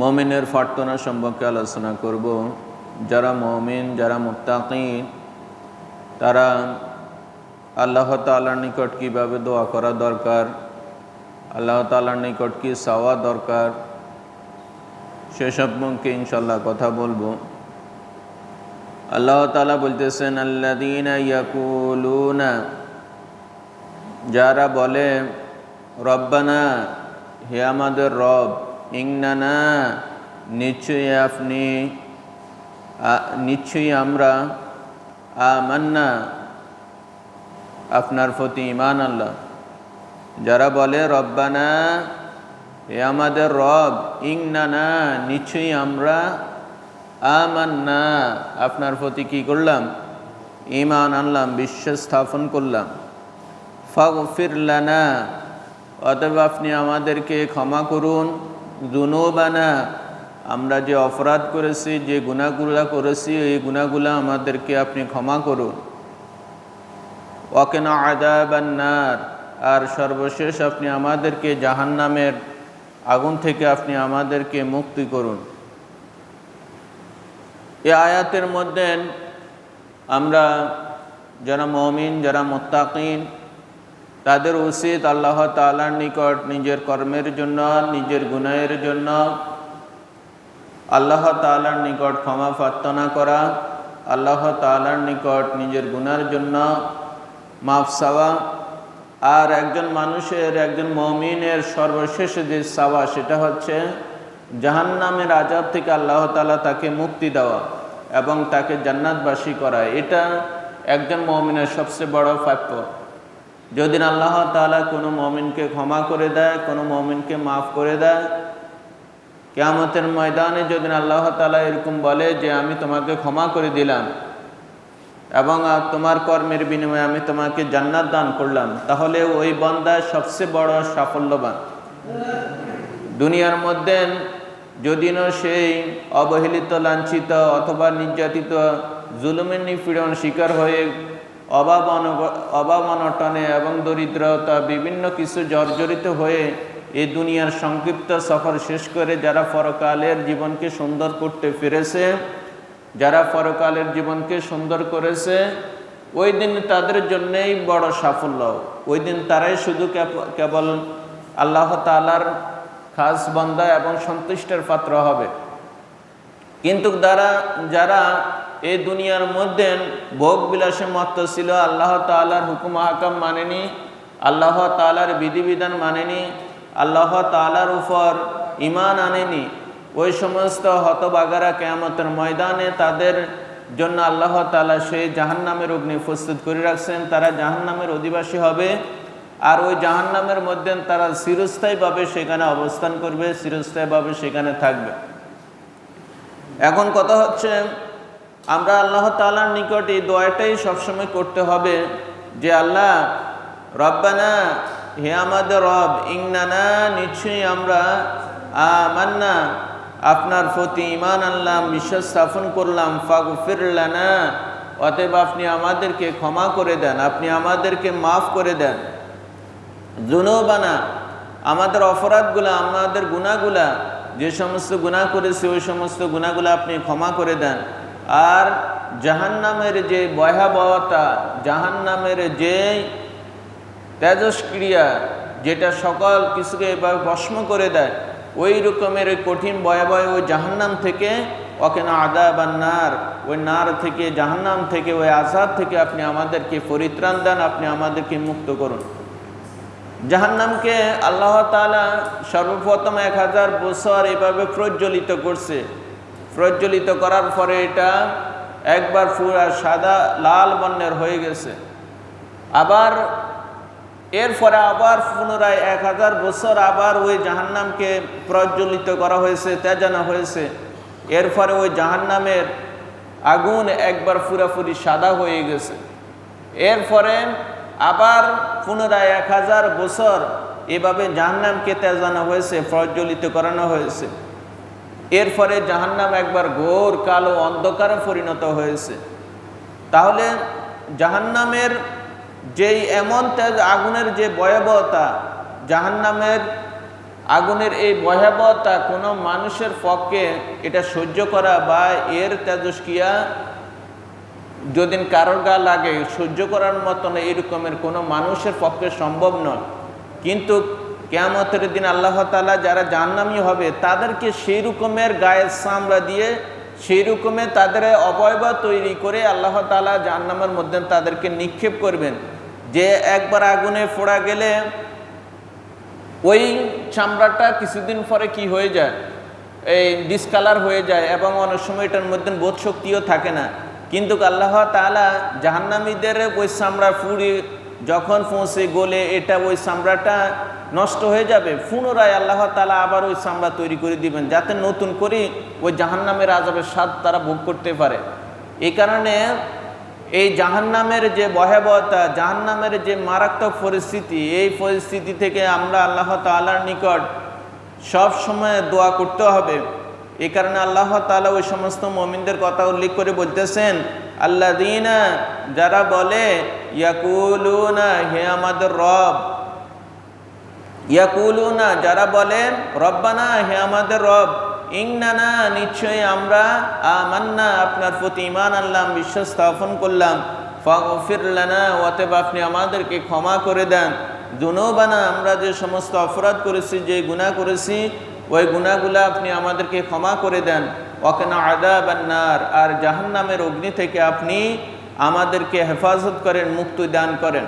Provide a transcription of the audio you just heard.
মমিনের ফাটতনা সম্পর্কে আলোচনা করব। যারা মমিন, যারা মুত্তাকিন, তারা আল্লাহ তালার নিকট কীভাবে দোয়া করা দরকার, আল্লাহ তালার নিকট কী চাওয়া দরকার সেসব মুখে ইনশাল্লাহ কথা বলব। আল্লাহ তালা বলতেছেন আল্লাদিন ইয়াকুলুনা যারা বলে, রব্বানা, হে আমাদের রব ইংনানা, নিশ্চয়ই আপনি নিশ্চয়ই আমরা আমান্না, আপনার প্রতি ইমান আল্লাহ যারা বলে, রব্বানা, এ আমাদের রব, ইংনানা, নিশ্চয়ই আমরা আমান্না, আপনার প্রতি কি করলাম? ইমান আনলাম বিশ্বাস স্থাপন করলাম ফাগফিরলানা অতএব আপনি আমাদেরকে ক্ষমা করুন। দুনোবানা, আমরা যে অপরাধ করেছি, যে গুণাগুলা করেছি, এই গুণাগুলা আমাদেরকে আপনি ক্ষমা করুন। অকেন আদাবান্নার আর সর্বশেষ আপনি আমাদেরকে জাহান্নামের আগুন থেকে আপনি আমাদেরকে মুক্তি করুন। এ আয়াতের মধ্যে আমরা, যারা মমিন, যারা মোত্তাকিন তাদের উচিত আল্লাহ তালার নিকট নিজের কর্মের জন্য, নিজের গুনাহের জন্য আল্লাহ তালার নিকট ক্ষমা প্রার্থনা করা, আল্লাহ তালার নিকট নিজের গুনার জন্য মাফ সাওয়া আর একজন মানুষের, একজন মমিনের সর্বশেষ যে সাওয়া সেটা হচ্ছে জাহান্নামের আজাব থেকে আল্লাহ তালা তাকে মুক্তি দেওয়া এবং তাকে জান্নাতবাসী করা। এটা একজন মমিনের সবচেয়ে বড় প্রাপ্য। যদি আল্লাহ তালা কোনো মমিনকে ক্ষমা করে দেয়, কোনো মমিনকে মাফ করে দেয়, কেয়ামতের ময়দানে যদি আল্লাহ তালা এরকম বলে যে, আমি তোমাকে ক্ষমা করে দিলাম এবং তোমার কর্মের বিনিময়ে আমি তোমাকে জান্নাত দান করলাম, তাহলে ওই বন্দায় সবচেয়ে বড় সাফল্যবান। দুনিয়ার মধ্যে যদি না সেই অবহেলিত, লাঞ্ছিত অথবা নির্যাতিত, জুলুমের নিপীড়ন শিকার হয়ে অভাব অভাব অনটনে এবং দরিদ্রতা বিভিন্ন কিছু জর্জরিত হয়ে এই দুনিয়ার সংক্ষিপ্ত সফর শেষ করে যারা পরকালের জীবনকে সুন্দর করতে ফিরেছে, যারা পরকালের জীবনকে সুন্দর করেছে, ওই দিন তাদের জন্যেই বড় সাফল্য। ওই দিন তারাই শুধু কেবল আল্লাহ তালার খাস বন্দা এবং সন্তুষ্টের পাত্র হবে। কিন্তু দ্বারা, যারা এই দুনিয়ার মধ্যে ভোগ বিলাসে মত্ত ছিল, আল্লাহ তালার হুকুম হাকাম মানেনি, আল্লাহ তালার বিধিবিধান মানেনি, আল্লাহ তালার উপর ইমান আনেনি, ওই সমস্ত হতবাগারা কেয়ামতের ময়দানে তাদের জন্য আল্লাহ তালা সেই জাহান্নামের অগ্নি প্রস্তুত করে রাখছেন, তারা জাহান্নামের অধিবাসী হবে, আর ওই জাহান্নামের মধ্যে তারা চিরস্থায়ীভাবে সেখানে অবস্থান করবে, চিরস্থায়ীভাবে সেখানে থাকবে। এখন কথা হচ্ছে, আমরা আল্লাহ তালার নিকট এই দোয়াটাই সবসময় করতে হবে যে, আল্লাহ, রব্বানা, হে আমাদের রব ইংনানা নিশ্চয়ই আমরা আমান্না, আপনার প্রতি ইমান আনলাম, বিশ্বাস স্থাপন করলাম ফাগ ফিরলানা অতএব আপনি আমাদেরকে ক্ষমা করে দেন, আপনি আমাদেরকে মাফ করে দেন। জুনোবানা আমাদের অপরাধগুলা, আমাদের গুণাগুলা যে সমস্ত গুণা করেছে, ওই সমস্ত গুণাগুলো আপনি ক্ষমা করে দেন। আর জাহান্নামের যে ভয়াবহতা, জাহান্নামের যে তেজস্ক্রিয়া, যেটা সকল কিছুকে এবার ভস্ম করে দেয়, ওই রকমের ওই কঠিন ভয়াবহ ওই জাহান্নাম থেকে ওকে না আদা বা নার ওই নার থেকে জাহান্নাম থেকে, ওই আজাদ থেকে আপনি আমাদেরকে পরিত্রাণ দেন, আপনি আমাদেরকে মুক্ত করুন। জাহান্নামকে আল্লাহ তালা সর্বপ্রথম এক হাজার বছর এভাবে প্রজ্বলিত করছে। প্রজ্বলিত করার পরে এটা একবার পুরা সাদা লাল বর্ণের হয়ে গেছে। আবার এরপরে আবার পুনরায় এক হাজার বছর আবার ওই জাহান্নামকে প্রজ্বলিত করা হয়েছে, তেজানো হয়েছে। এরপরে ওই জাহান্নামের আগুন একবার পুরাপুরি সাদা হয়ে গেছে। এরপরে আবার পুনরায় এক হাজার বছর এভাবে জাহান্নামকে তেজানো হয়েছে, প্রজ্বলিত করানো হয়েছে। এরপরে জাহান্নাম একবার ঘোর কালো অন্ধকারে পরিণত হয়েছে। তাহলে জাহান্নামের যেই এমন তেজ, আগুনের যে ভয়াবহতা, জাহান্নামের আগুনের এই ভয়াবহতা কোনো মানুষের পক্ষে এটা সহ্য করা বা এর তেজস্কিয়া যদি কারোর গা লাগে, সহ্য করার মতন এরকমের কোনো মানুষের পক্ষে সম্ভব নয়। কিন্তু কেয়ামতের দিন আল্লাহ তালা যারা জাহান্নামী হবে, তাদেরকে সেই রকমের গায়ের চামড়া দিয়ে সেই রকমের তাদের অবয়ব তৈরি করে আল্লাহ তালা জাহান্নামের মধ্যে তাদেরকে নিক্ষেপ করবেন। যে একবার আগুনে ফোড়া গেলে, ওই চামড়াটা কিছুদিন পরে কি হয়ে যায়? এই ডিসকালার হয়ে যায় এবং অনেক সময় এটার মধ্যে বোধ শক্তিও থাকে না। কিন্তু আল্লাহ তালা জাহান্নামীদের ওই চামড়া ফুড়ি যখন পৌঁছে গলে এটা ওই চামড়াটা নষ্ট হয়ে যাবে, পুনরায় আল্লাহ তালা আবার ওই চামড়া তৈরি করে দিবেন, যাতে নতুন করে ওই জাহান্নামের আজাবের স্বাদ তারা ভোগ করতে পারে। এই কারণে এই জাহান্নামের যে ভয়াবহতা, জাহান্নামের যে মারাত্মক পরিস্থিতি, এই পরিস্থিতি থেকে আমরা আল্লাহ তালার নিকট সব সময় দোয়া করতে হবে। এই কারণে আল্লাহ তালা ওই সমস্ত মমিনদের কথা উল্লেখ করে বলতেছেন আল্লাহ দিনা যারা বলে, ইয়াকুলুনা, হে আমাদের রব, ইয়াকুলুনা, যারা বলেন রব্বানা, হে আমাদের রব ইংনানা নিশ্চয়ই আমরা আমান্না, আপনার প্রতি ইমান আনলাম বিশ্বাস স্থাপন করলাম ফাগফিরলানা অতএব আপনি আমাদেরকে ক্ষমা করে দেন। দুনোবানা আমরা যে সমস্ত অপরাধ করেছি, যে গুনাহ করেছি ওই গুণাগুলা আপনি আমাদেরকে ক্ষমা করে দেন। ওকেনা আদা বান্নার আর জাহান্নামের অগ্নি থেকে আপনি আমাদেরকে হেফাজত করেন, মুক্তি দান করেন।